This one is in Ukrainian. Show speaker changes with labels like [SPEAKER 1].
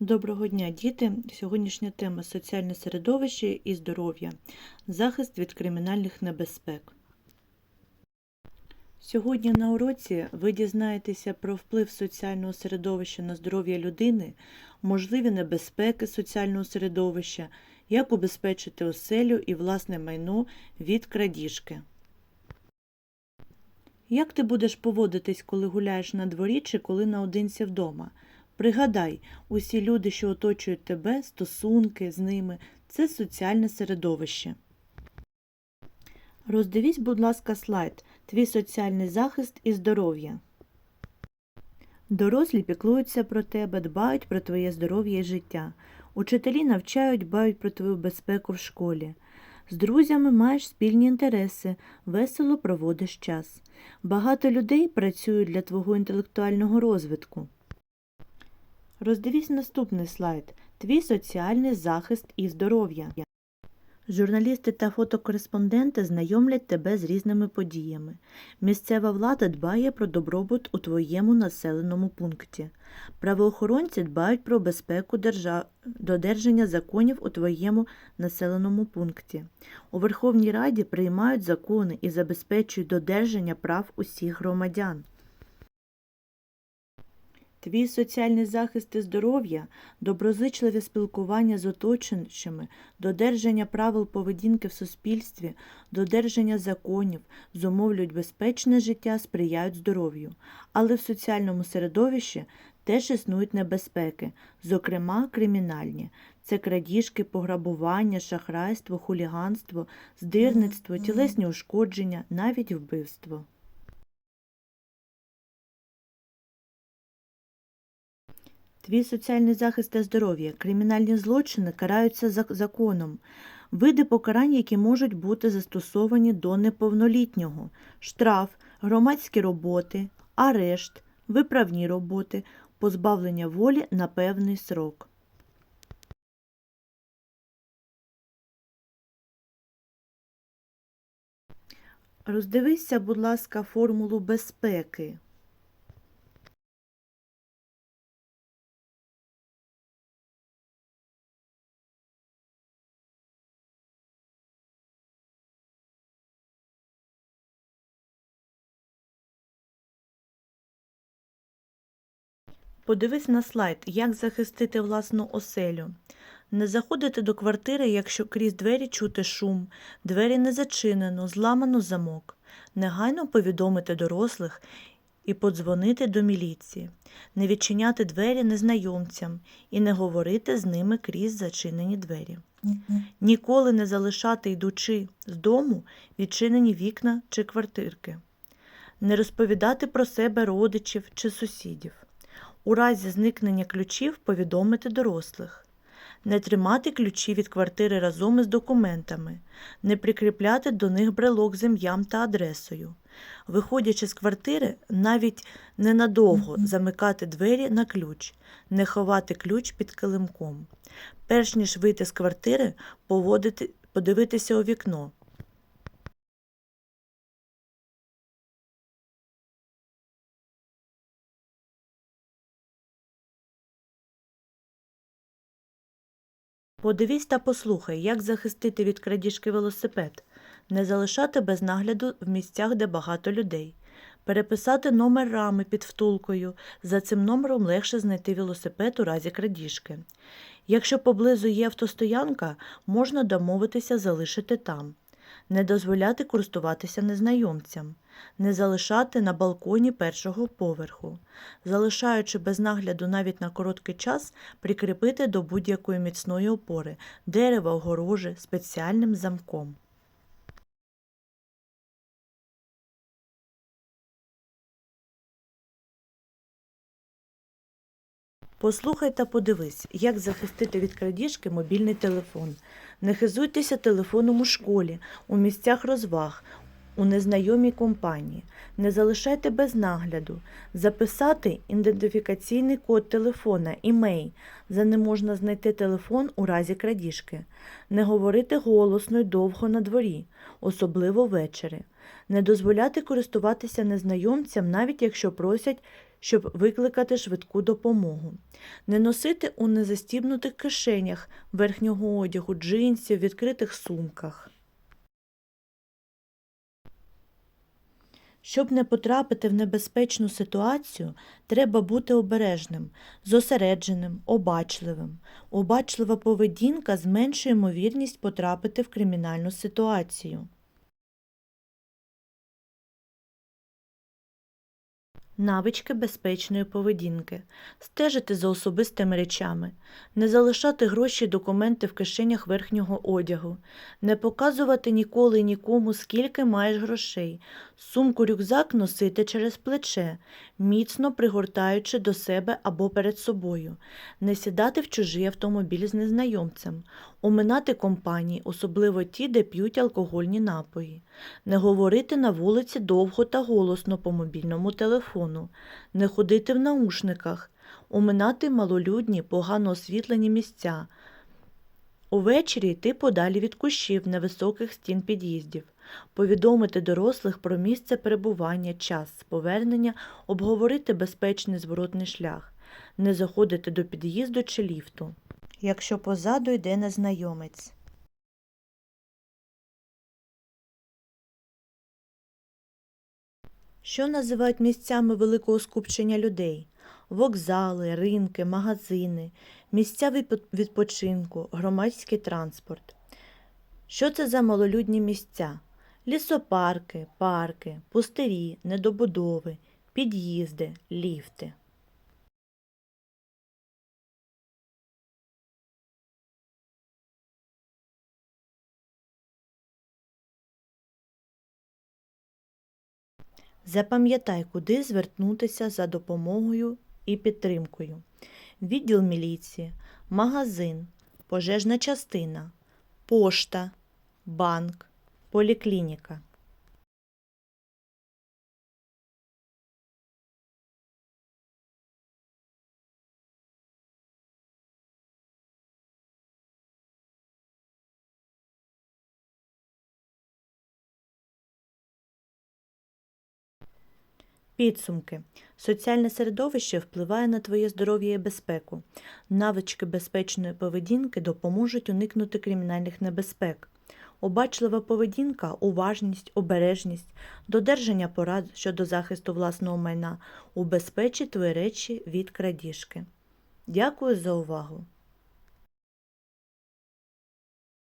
[SPEAKER 1] Доброго дня, діти! Сьогоднішня тема соціальне середовище і здоров'я. Захист від кримінальних небезпек. Сьогодні на уроці ви дізнаєтеся про вплив соціального середовища на здоров'я людини, можливі небезпеки соціального середовища, як убезпечити оселю і власне майно від крадіжки. Як ти будеш поводитись, коли гуляєш на дворі чи коли наодинці вдома? Пригадай, усі люди, що оточують тебе, стосунки з ними це соціальне середовище. Роздивись, будь ласка, слайд Твій соціальний захист і здоров'я. Дорослі піклуються про тебе, дбають про твоє здоров'я і життя. Учителі навчають, дбають про твою безпеку в школі. З друзями маєш спільні інтереси, весело проводиш час. Багато людей працюють для твого інтелектуального розвитку. Роздивись наступний слайд Твій соціальний захист і здоров'я. Журналісти та фотокореспонденти знайомлять тебе з різними подіями. Місцева влада дбає про добробут у твоєму населеному пункті. Правоохоронці дбають про безпеку держа... додержання законів у твоєму населеному пункті. У Верховній Раді приймають закони і забезпечують додержання прав усіх громадян. Твій соціальний захист і здоров'я, доброзичливе спілкування з оточуючими, додержання правил поведінки в суспільстві, додержання законів, зумовлюють безпечне життя, сприяють здоров'ю. Але в соціальному середовищі теж існують небезпеки, зокрема кримінальні. Це крадіжки, пограбування, шахрайство, хуліганство, здирництво, тілесні ушкодження, навіть вбивство. Твій соціальний захист та здоров'я. Кримінальні злочини караються за- законом. Види покарань, які можуть бути застосовані до неповнолітнього. Штраф, громадські роботи, арешт, виправні роботи, позбавлення волі на певний срок. Роздивися, будь ласка, формулу безпеки. Подивись на слайд, як захистити власну оселю. Не заходити до квартири, якщо крізь двері чути шум, двері не зачинено, зламано замок. Негайно повідомити дорослих і подзвонити до міліції. Не відчиняти двері незнайомцям і не говорити з ними крізь зачинені двері. Ніколи не залишати, йдучи з дому, відчинені вікна чи квартирки. Не розповідати про себе родичів чи сусідів. У разі зникнення ключів повідомити дорослих. Не тримати ключі від квартири разом із документами, не прикріпляти до них брелок з ім'ям та адресою. Виходячи з квартири, навіть ненадовго замикати двері на ключ, не ховати ключ під килимком. Перш ніж вийти з квартири, поводити, подивитися у вікно. Подивись та послухай, як захистити від крадіжки велосипед, не залишати без нагляду в місцях, де багато людей, переписати номер рами під втулкою. За цим номером легше знайти велосипед у разі крадіжки. Якщо поблизу є автостоянка, можна домовитися залишити там. Не дозволяти користуватися незнайомцям, не залишати на балконі першого поверху, залишаючи без нагляду навіть на короткий час, прикріпити до будь-якої міцної опори, дерева, огорожі спеціальним замком. Послухай та подивись, як захистити від крадіжки мобільний телефон. Не хизуйтеся телефоном у школі, у місцях розваг, у незнайомій компанії. Не залишайте без нагляду. Записати ідентифікаційний код телефона, імей. За ним можна знайти телефон у разі крадіжки. Не говорити голосно й довго на дворі, особливо ввечері. Не дозволяти користуватися незнайомцям, навіть якщо просять щоб викликати швидку допомогу. Не носити у незастібнутих кишенях верхнього одягу, джинсів, відкритих сумках. Щоб не потрапити в небезпечну ситуацію, треба бути обережним, зосередженим, обачливим. Обачлива поведінка зменшує ймовірність потрапити в кримінальну ситуацію. Навички безпечної поведінки. Стежити за особистими речами, не залишати гроші й документи в кишенях верхнього одягу, не показувати ніколи нікому, скільки маєш грошей, сумку-рюкзак носити через плече, міцно пригортаючи до себе або перед собою, не сідати в чужий автомобіль з незнайомцем, оминати компанії, особливо ті, де п'ють алкогольні напої, не говорити на вулиці довго та голосно по мобільному телефону, не ходити в наушниках, оминати малолюдні, погано освітлені місця. Увечері йти подалі від кущів невисоких стін під'їздів, повідомити дорослих про місце перебування, час повернення, обговорити безпечний зворотний шлях, не заходити до під'їзду чи ліфту, якщо позаду йде незнайомець. Що називають місцями великого скупчення людей? Вокзали, ринки, магазини, місця відпочинку, громадський транспорт. Що це за малолюдні місця? Лісопарки, парки, пустирі, недобудови, під'їзди, ліфти. Запам'ятай, куди звернутися за допомогою і підтримкою. Відділ міліції, магазин, пожежна частина, пошта, банк, поліклініка. Підсумки. Соціальне середовище впливає на твоє здоров'я і безпеку. Навички безпечної поведінки допоможуть уникнути кримінальних небезпек. Обачлива поведінка, уважність, обережність, додержання порад щодо захисту власного майна убезпечить твої речі від крадіжки. Дякую за увагу!